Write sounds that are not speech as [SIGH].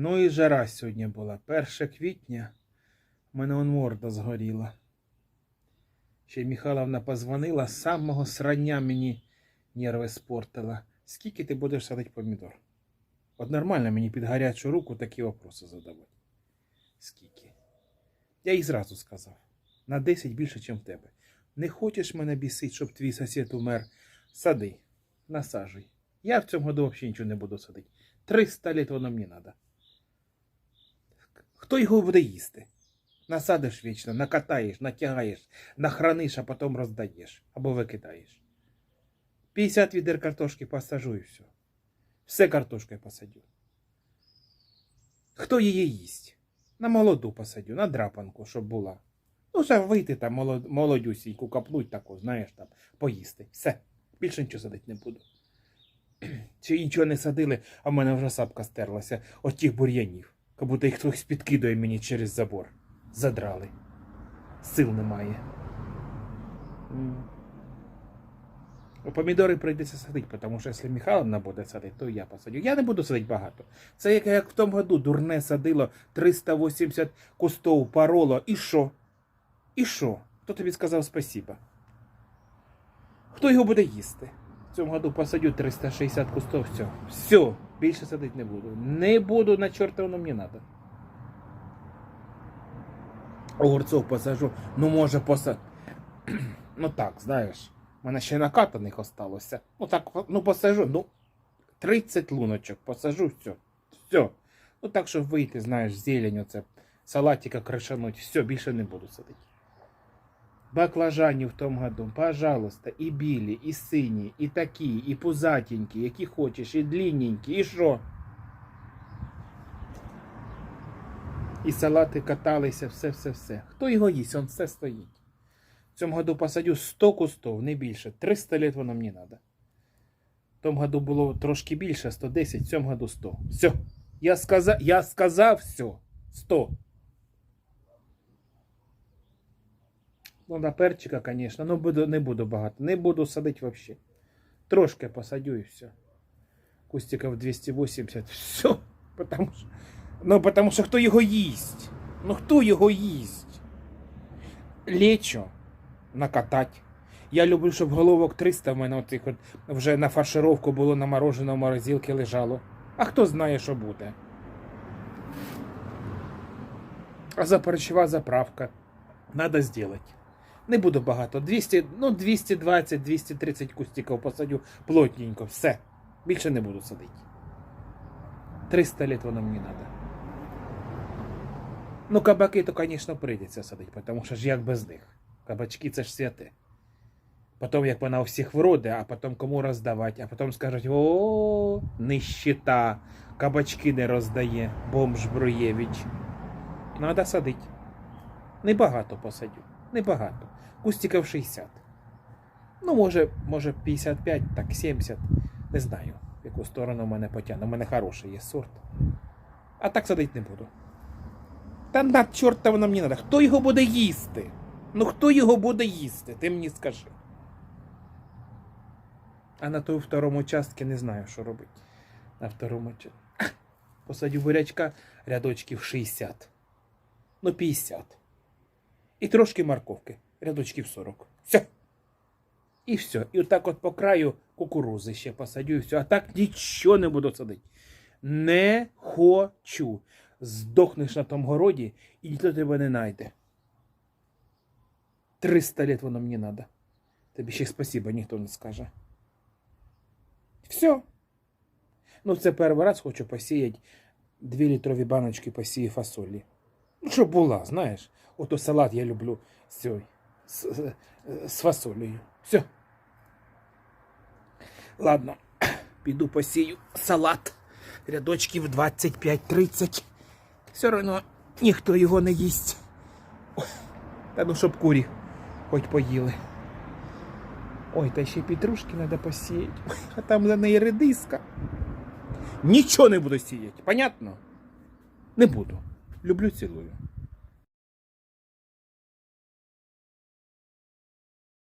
Ну і жара сьогодні була. 1 квітня. У мене он морда згоріла. Ще Михайловна позвонила, з самого срання мені нерви спортила. Скільки ти будеш садити помідор? От нормально мені під гарячу руку такі вопроси задавати. Скільки? Я їй зразу сказав. На 10 більше, ніж в тебе. Не хочеш мене бісить, щоб твій сусід умер? Сади, насаджуй. Я в цьому году взагалі нічого не буду садити. 300 літ воно мені треба. Хто його буде їсти? Насадиш вічно, накатаєш, натягаєш, нахраниш, а потім роздаєш або викидаєш. 50 відер картошки посажу і все. Все картошкою посадю. Хто її їсть? На молоду посадю, на драпанку, щоб була. Ну, ще вийти там молод... молодюсіньку, каплуть таку, знаєш, там, поїсти. Все. Більше нічого садити не буду. Чи нічого не садили, а в мене вже сапка стерлася от тих бур'янів. Как будто їх хтось підкидує мені через забор. Задрали. Сил немає. Ну, Помідори прийдеться садити, тому що якщо Михайловна буде садити, то я посадю. Я не буду садити багато. Це як, як в тому году дурне садило 380 кустов пароло. І що? І що? Хто тобі сказав спасіба? Хто його буде їсти? Цьому году посадю 360 кустов, все. Все, більше садити не буду. Не буду, на чорта воно мені треба. Огурцов посажу, ну може посад. [CLEARS THROAT] Ну так, знаєш, в мене ще накатаних осталося. Ну так, ну посажу, ну 30 луночок посажу, все. Все. Ну так, щоб вийти, знаєш, зелень, оце, салатика кришануть, все, більше не буду садити. Баклажанів в тому году, пожалуйста, і білі, і сині, і такі, і пузатенькі, які хочеш, і длинненькі, і що? І салати каталися, все-все-все. Хто його їсть, он все стоїть. В цьому году посадю 100 кустов, не більше. 300 літ воно мені треба. В тому году було трошки більше, 110, в цьому году 100. Все. Я сказав, я сказав все. 100. Ну, на перчика, звісно, ну буду, не буду багато. Не буду садити взагалі. Трошки посадю і все. Кустиків 280. Все. Потому що, ну, потому що хто його їсть? Ну хто його їсть? Лечо накатать. Я люблю, щоб головок 300 в мене отих от вже на фаршировку було наморожено в морозилці лежало. А хто знає, що буде? А запарчева заправка. Надо сделать. Не буду багато. 200, ну 220-230 кустиків посадю плотненько. Все. Більше не буду садити. 300 літ воно мені треба. Ну, кабаки, то, звісно, прийдеться садити, тому що ж як без них. Кабачки це ж святе. Потім, як вона у всіх вроде, а потім кому роздавати, а потім скажуть: о, нищета, кабачки не роздає, бомж Бруєвич. Надо садити. Небагато посадю. Небагато. Кустиків 60. Ну, може, може 55, так 70. Не знаю, в яку сторону в мене потягне. У мене хороший є сорт. А так садити не буду. Та на чорта воно мені треба. Хто його буде їсти? Ну хто його буде їсти? Ти мені скажи. А на той второму частці не знаю, що робити. На второму частці. [COUGHS] Посадю бурячка рядочків 60. Ну, 50. І трошки морковки. Рядочків 40. Все. І все. І отак от по краю кукурузи ще посадю і все. А так нічого не буду садити. Не хочу. Здохнеш на тому городі і ніхто тебе не знайде. 300 лет воно мені треба. Тобі ще спасибо ніхто не скаже. Все. Ну, це перший раз хочу посіяти 2 літрові баночки посію фасолі. Ну, щоб була, знаєш. Ото салат я люблю з цією, з, з, фасолею. Все. Ладно, [CLEARS THROAT] піду посію салат. Рядочків 25-30. Все одно ніхто його не їсть. Та ну, щоб курі хоч поїли. Ой, та ще петрушки треба посіяти. А там за неї редиска. Нічого не буду сіяти, понятно? Не буду. Люблю, цілую.